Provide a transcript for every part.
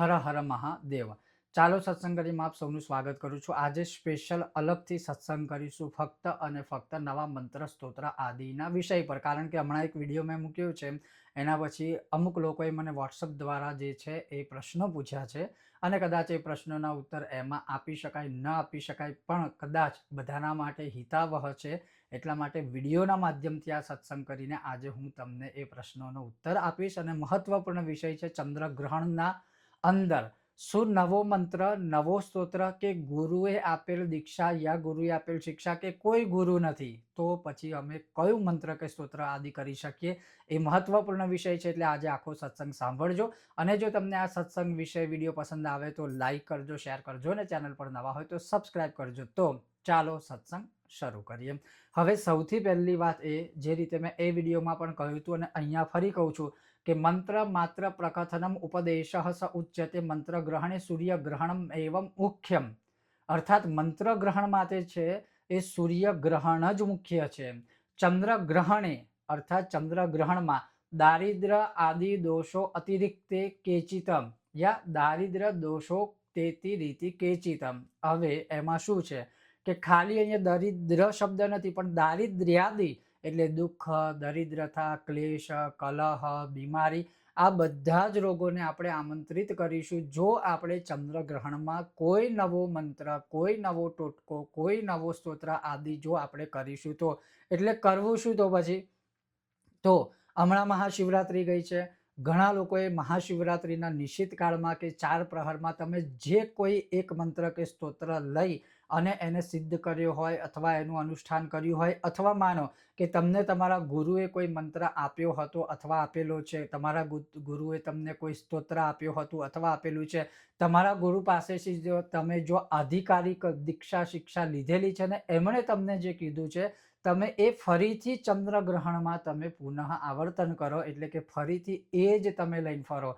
હર હર મહાદેવ. ચાલો સત્સંગ કરીમાં આપ સૌનું સ્વાગત કરું છું. આજે સ્પેશિયલ અલગથી સત્સંગ કરીશું. ફક્ત અને ફક્ત નવા મંત્ર, સ્તોત્ર આદિના વિષય પર. કારણ કે હમણાં એક વીડિયો મેં મૂક્યો છે. એના પછી અમુક લોકોએ મને વોટ્સઅપ દ્વારા જે છે એ પ્રશ્નો પૂછ્યા છે. અને કદાચ એ પ્રશ્નોના ઉત્તર એમાં આપી શકાય, ન આપી શકાય, પણ કદાચ બધાના માટે હિતાવહ છે. એટલા માટે વિડીયોના માધ્યમથી આ સત્સંગ કરીને આજે હું તમને એ પ્રશ્નોનો ઉત્તર આપીશ. અને મહત્વપૂર્ણ વિષય છે ચંદ્રગ્રહણના અંદર. શું નવો મંત્ર, નવો સ્તોત્ર કે ગુરુએ આપેલ દીક્ષા યા ગુરુએ આપેલ શિક્ષા કે કોઈ ગુરુ નથી? તો પછી અમે કયું મંત્ર કે સ્તોત્ર આદિ કરી શકીએ? એ મહત્વપૂર્ણ વિષય છે એટલે આજે આખો સત્સંગ સાંભળજો. અને જો તમને આ સત્સંગ વિષય વીડિયો પસંદ આવે તો લાઈક કરજો, શેર કરજો અને ચેનલ પર નવા હોય તો સબસ્ક્રાઈબ કરજો. તો ચાલો સત્સંગ શરૂ કરીએ. હવે સૌથી પહેલી વાત એ, જે રીતે મેં એ વિડીયોમાં પણ કહ્યું હતું અને અહીંયા ફરી કહું છું કે મંત્ર માત્ર પ્રકથનમ ઉપદેશ સ ઉચ્યતે મંત્ર ગ્રહણે સૂર્ય ગ્રહણમ એવમ મુખ્યમ. અર્થાત મંત્ર ગ્રહણ માટે છે એ સૂર્ય ગ્રહણ જ મુખ્ય છે. ચંદ્ર ગ્રહણે, અર્થાત ચંદ્ર ગ્રહણમાં દારિદ્ર આદિ દોષો અતિરિક્તે કેચિતમ યા દારિદ્ર દોષો તેતી રીતિ કેચિતમ. હવે એમાં શું છે? કે ખાલી અહીંયા દરિદ્ર શબ્દ નથી, પણ દારિદ્ર્યાદિ એટલે દુઃખ, દરિદ્રતા, ક્લેશ, કલહ, બીમારી, આ બધા જ રોગોને આપણે આમંત્રિત કરીશું. જો આપણે ચંદ્રગ્રહણમાં કોઈ નવો મંત્ર, કોઈ નવો ટોટકો, કોઈ નવો સ્તોત્ર આદિ જો આપણે કરીશું તો, એટલે કરવું શું તો પછી? તો હમણાં મહાશિવરાત્રિ ગઈ છે. ઘણા લોકોએ મહાશિવરાત્રિના નિશ્ચિત કાળમાં કે ચાર પ્રહરમાં તમે જે કોઈ એક મંત્ર કે સ્તોત્ર લઈ અને એને સિદ્ધ કર્યો હોય અથવા એનું અનુષ્ઠાન કર્યું હોય અથવા માનો કે તમને તમારા ગુરુએ કોઈ મંત્ર આપ્યો હતો અથવા આપેલો છે, તમારા ગુરુએ તમને કોઈ સ્તોત્ર આપ્યો હતું અથવા આપેલું છે, તમારા ગુરુ પાસેથી જો તમે જો આધિકારિક દીક્ષા શિક્ષા લીધેલી છે ને એમણે તમને જે કીધું છે, તમે એ ફરીથી ચંદ્રગ્રહણમાં તમે પુનઃ આવર્તન કરો, એટલે કે ફરીથી એ જ તમે લઈને ફરો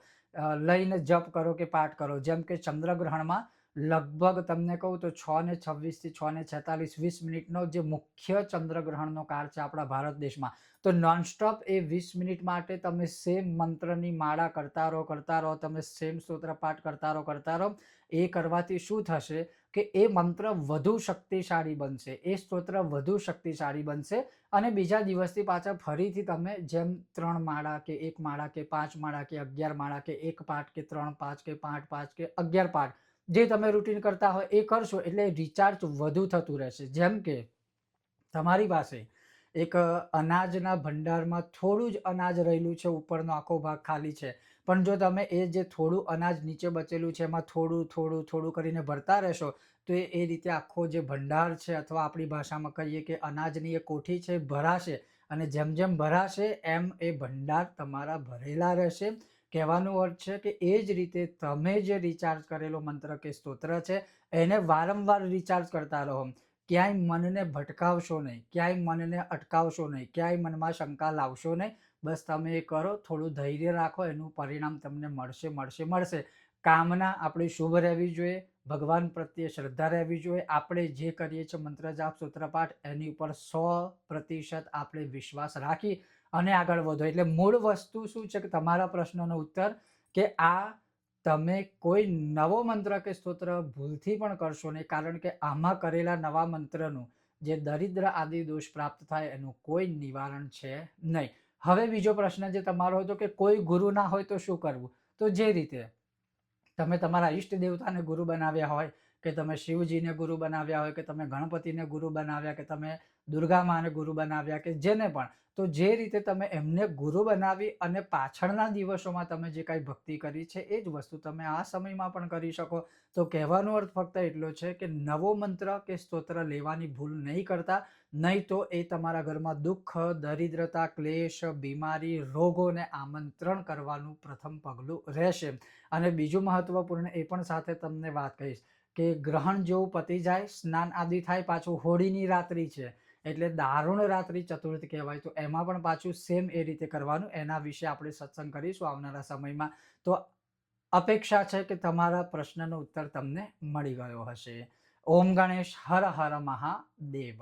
લઈને જપ કરો કે પાઠ કરો, જેમ કે ચંદ્રગ્રહણમાં લગભગ તમને કહું તો છ ને છવ્વીસથી છ ને છેતાલીસ, વીસ મિનિટનો જે મુખ્ય ચંદ્રગ્રહણનો કાળ છે આપણા ભારત દેશમાં. તો નોનસ્ટોપ એ વીસ મિનિટ માટે તમે સેમ મંત્રની માળા કરતા રહો કરતા રહો, તમે સેમ સ્તોત્ર પાઠ કરતા રહો કરતા રહો. એ કરવાથી શું થશે કે એ મંત્ર વધુ શક્તિશાળી બનશે, એ સ્તોત્ર વધુ શક્તિશાળી બનશે અને બીજા દિવસથી પાછા ફરીથી તમે જેમ ત્રણ માળા કે એક માળા કે પાંચ માળા કે અગિયાર માળા કે એક પાઠ કે ત્રણ પાંચ કે પાંચ પાંચ કે અગિયાર પાઠ જે તમે રૂટીન કરતા હોય એ કરશો એટલે રિચાર્જ વધુ થતું રહેશે. જેમ કે તમારી પાસે એક અનાજના ભંડારમાં થોડું જ અનાજ રહેલું છે, ઉપરનો આખો ભાગ ખાલી છે. પણ જો તમે એ જે થોડું અનાજ નીચે બચેલું છે, એમાં થોડું થોડું થોડું કરીને ભરતા રહેશો, તો એ રીતે આખો જે ભંડાર છે અથવા આપણી ભાષામાં કહીએ કે અનાજની એ કોઠી છે ભરાશે. અને જેમ જેમ ભરાશે, એમ એ ભંડાર તમારા ભરેલા રહેશે. કહેવાનો અર્થ છે કે એ જ રીતે તમે જે રિચાર્જ કરેલો મંત્ર કે સ્તોત્ર છે, એને વારંવાર રિચાર્જ કરતા રહો. ક્યાંય મનને ભટકાવશો નહીં, ક્યાંય મનને અટકાવશો નહીં, ક્યાંય મનમાં શંકા લાવશો નહીં. બસ તમે એ કરો, થોડું ધૈર્ય રાખો, એનું પરિણામ તમને મળશે મળશે મળશે. કામના આપણી શુભ રહેવી જોઈએ, ભગવાન પ્રત્યે શ્રદ્ધા રહેવી જોઈએ. આપણે જે કરીએ છીએ મંત્ર જાપ સૂત્રપાઠ એની ઉપર સો પ્રતિશત આપણે વિશ્વાસ રાખી અને આગળ વધો. એટલે મૂળ વસ્તુ શું છે કે તમારા પ્રશ્નનો ઉત્તર કે આ તમે કોઈ નવો મંત્ર કે સ્તોત્ર ભૂલથી પણ કરશો નહીં, કારણ કે આમાં કરેલા નવા મંત્રનું જે દરિદ્ર આદિ દોષ પ્રાપ્ત થાય એનું કોઈ નિવારણ છે નહીં. હવે બીજો પ્રશ્ન જે તમારો હતો કે કોઈ ગુરુ ના હોય તો શું કરવું? તો જે રીતે તમે તમારા ઈષ્ટ દેવતાને ગુરુ બનાવ્યા હોય, કે તમે શિવજીને ગુરુ બનાવ્યા હોય, કે તમે ગણપતિને ગુરુ બનાવ્યા, કે તમે દુર્ગા માને ગુરુ બનાવ્યા, કે જેને પણ તો જે રીતે તમે એમને ગુરુ બનાવી અને પાછળના દિવસોમાં તમે જે કાંઈ ભક્તિ કરી છે, એ જ વસ્તુ તમે આ સમયમાં પણ કરી શકો. તો કહેવાનો અર્થ ફક્ત એટલો છે કે નવો મંત્ર કે સ્તોત્ર લેવાની ભૂલ નહીં કરતા, નહીં તો એ તમારા ઘરમાં દુઃખ, દરિદ્રતા, ક્લેશ, બીમારી, રોગોને આમંત્રણ કરવાનું પ્રથમ પગલું રહેશે. અને બીજું મહત્વપૂર્ણ એ પણ સાથે તમને વાત કહીશ કે ગ્રહણ જેવું પતી જાય, સ્નાન આદિ થાય, પાછું હોળીની રાત્રિ છે. એટલે દારૂણ રાત્રિ ચતુર્થ કહેવાય. તો એમાં પણ પાછું સેમ એ રીતે કરવાનું. એના વિશે આપણે સત્સંગ કરીશું આવનારા સમયમાં. તો અપેક્ષા છે કે તમારા પ્રશ્નનો ઉત્તર તમને મળી ગયો હશે. ઓમ ગણેશ હર હર મહાદેવ.